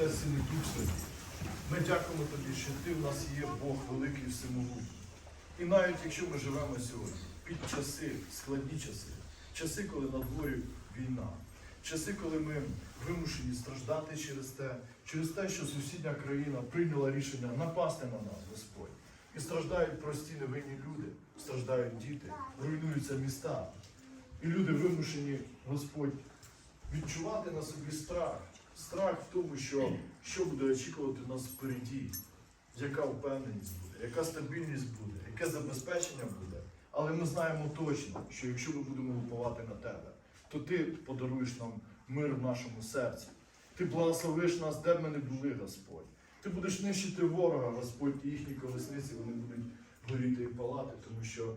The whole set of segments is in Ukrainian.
Отець Син і Дух Святий. Ми дякуємо тобі, що ти в нас є Бог великий всемогутній. І навіть якщо ми живемо сьогодні, під часи, складні часи, часи, коли на дворі війна, часи, коли ми вимушені страждати через те, через те, що сусідня країна прийняла рішення напасти на нас, Господь. І страждають прості невинні люди, страждають діти, руйнуються міста. І люди вимушені, Господь, відчувати на собі страх. Страх в тому, що, що буде очікувати нас впереді, яка впевненість буде, яка стабільність буде, яке забезпечення буде. Але ми знаємо точно, що якщо ми будемо уповати на тебе, то ти подаруєш нам мир в нашому серці. Ти благословиш нас, де б ми не були, Господь. Ти будеш нищити ворога, Господь, і їхні колесниці вони будуть горіти і палати, тому що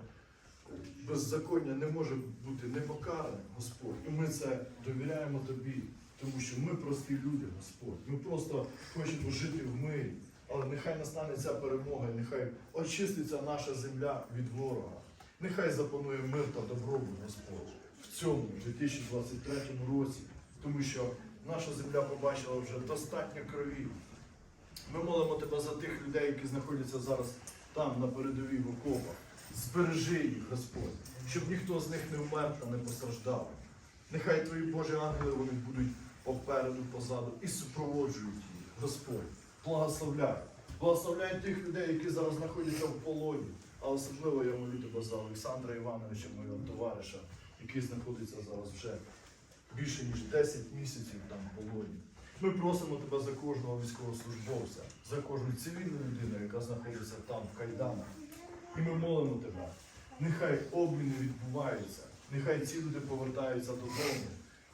беззаконня не може бути непокаране, Господь. І ми це довіряємо тобі, тому що ми прості люди, Господь. Ми просто хочемо жити в мирі. Але нехай настане ця перемога, і нехай очиститься наша земля від ворога. Нехай запанує мир та добробут, Господь, в цьому 2023 році, тому що наша земля побачила вже достатньо крові. Ми молимо тебе за тих людей, які знаходяться зараз там, на передовій в окопах. Збережи їх, Господь, щоб ніхто з них не вмер та не постраждав. Нехай твої Божі ангели вони будуть попереду, позаду і супроводжують їх, Господь. Благословляй. Благословляй тих людей, які зараз знаходяться в полоні. А особливо я молю тебе за Олександра Івановича, мого товариша, який знаходиться зараз вже більше ніж 10 місяців там в полоні. Ми просимо тебе за кожного військовослужбовця, за кожну цивільну людину, яка знаходиться там, в кайданах. І ми молимо тебе. Нехай обміни відбуваються, нехай ці люди повертаються додому.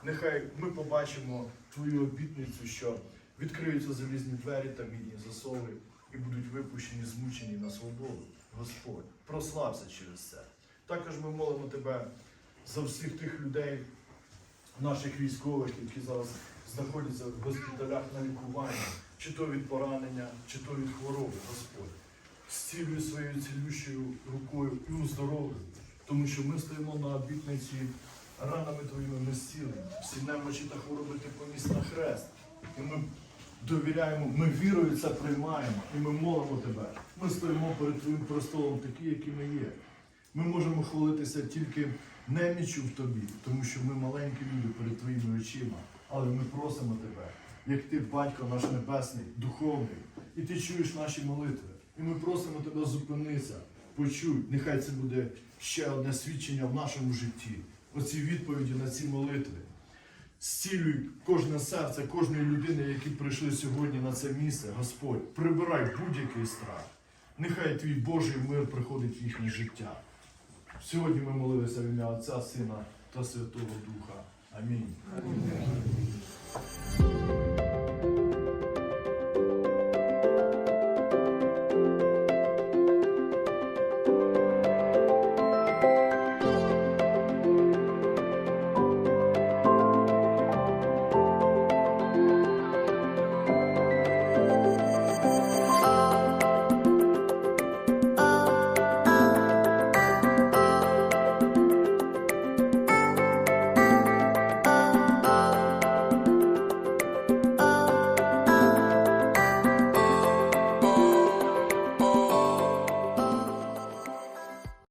Нехай ми побачимо твою обітницю, що відкриються залізні двері та мідні засови і будуть випущені, змучені на свободу. Господь, прослався через це. Також ми молимо тебе за всіх тих людей, наших військових, які зараз знаходяться в госпіталях на лікуванні, чи то від поранення, чи то від хвороби, Господь. Зцілюй своєю цілющою рукою і уздоровлюй, тому що ми стоїмо на обітниці ранами твоїми ми зцілені. Всі немочі та хвороби ти поніс на хрест. І ми довіряємо, ми вірою це приймаємо, і ми молимо тебе. Ми стоїмо перед твоїм престолом такі, які ми є. Ми можемо хвалитися тільки неміччю в тобі, тому що ми маленькі люди перед твоїми очима. Але ми просимо тебе, як ти, батько наш небесний, духовний, і ти чуєш наші молитви. І ми просимо тебе зупинися, почуй. Нехай це буде ще одне свідчення в нашому житті. Оці відповіді на ці молитви. Зцілюй кожне серце, кожної людини, які прийшли сьогодні на це місце, Господь, прибирай будь-який страх. Нехай твій Божий мир приходить в їхнє життя. Сьогодні ми молилися в ім'я Отця, Сина та Святого Духа. Амінь.